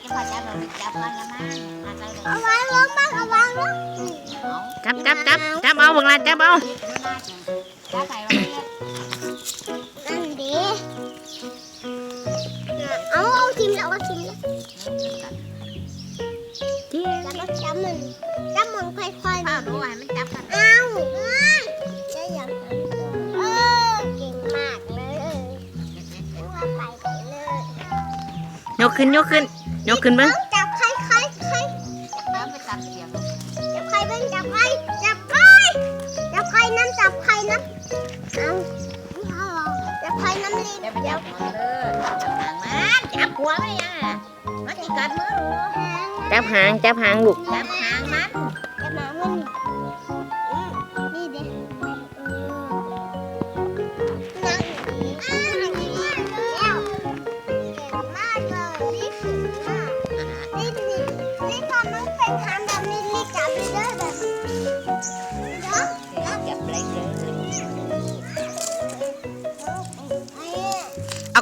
เราจะพาจับเราจับก่อนนะมาไปเอาวางลงบ้างเอาไวางลงเอาจับจับจับจับเอาบังลาจับเอาจับไปเราเลยนั่นดีเอาเอาทิมแล้วเอาทิมแล้วแล้วก็จับมันจับมันค่อยๆเฝ้าดูให้มันจับกันเอาจะอย่างนั้น ขึ้นยกขึ้น ยกขึ้นเบิ้งจับใครใครใครแล้วไปจับเสียงจับใครเป็นจับใครจับใครจับใครน้ำจับใครน้ำเอาเอาจับใครน้ำรีบเดี๋ยวไปจับหัวเลยจับหางมันจับหัวมันยังมันจะกัดมือหนูจับหางจับหางลูกจับหางมัน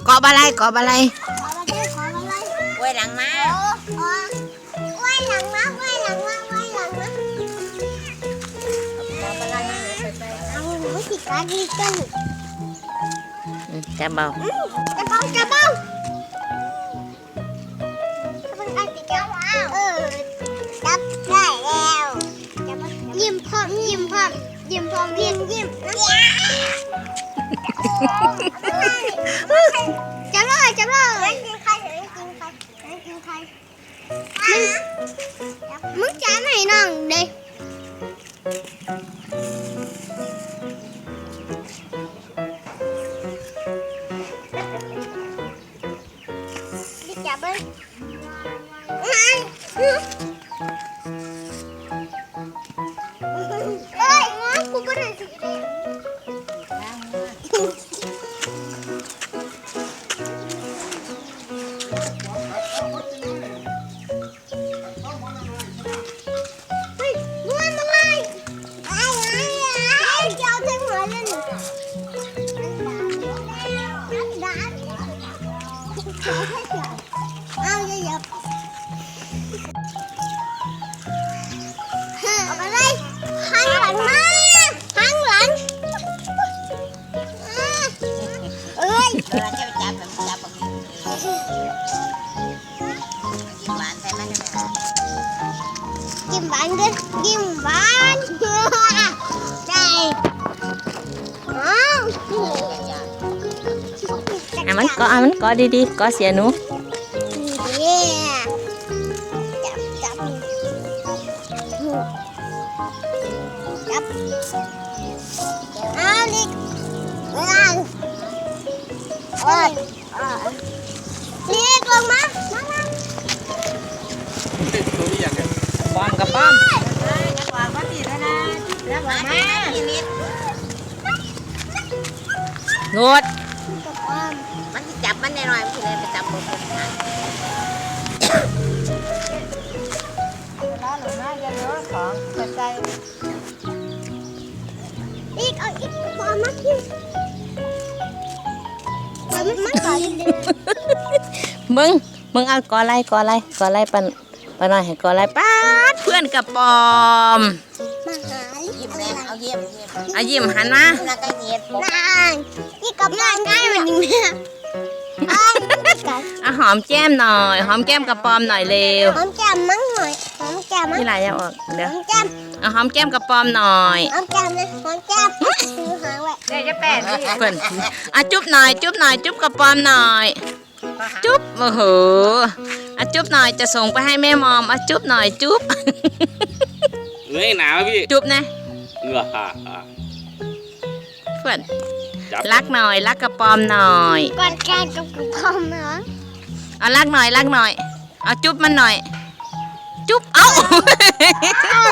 กอบอะไรกอบอะไรขอมาได้ขอมาเลยไว้หลังมาโอ้โอ้ไว้หลังมาไว้หลังมาไว้หลังมาจับอะไรไปเอาหนูสิการดีกันอืมจับเอาอืมจะเบาจะเบาจะเป็นการติดจับเออจับได้แล้วยิ้มพร้อมยิ้มพร้อมยิ้มพร้อมยิ้มยิ้มจับ เกินหวานกันกินหวานได้อ้าวอะมันเกาะอะ โงดกับอ้อมมันจะจับมันแน่นอนมันจะเลยไปจับบนบนหางล้อหลุดมาเยอะๆของใส่ใจอีกเอาอีกพอมากินมันมันก่อนเลยมึงมึงเอากอไรเกอไรเกอะไรปันปันหน่อยให้กอะไรป้าดเพื่อนกับปอมมาหายิ้มแน่เอาเยี่ยมเยี่ยมเอายิ้มหันมาแล้วก็เงียบนาง อาหอมแก้มหน่อย หอมแก้มกับปอมหน่อยเร็วหอมแก้มมั้งหน่อยหอมแก้มมั้งนี่ลายจะออกหเดี๋ยวอมแก้มเอาหอมแก้มกับปอมหน่อยหอมแก้มนะหอมแก้มซื้อหาไว้เดี๋ยวจะแปดดิเพื่อนอะจุ๊บหน่อยจุ๊บหน่อยจุ๊บกับปอมหน่อย จุ๊บโอ้โหอะจุ๊บหน่อยจะส่งไปให้แม่มอมอะจุ๊บหน่อยจุ๊บเฮ้ยหนาวพี่จุ๊บนะเหงื่อฮ่าฮ่าเพื่อนจับรักหน่อยรักกับปอมหน่อยกอดกันกับกระเพาะนะ เอารักหน่อยรักหน่อย เอาจุ๊บมันหน่อย จุ๊บ เอ้าอ้าว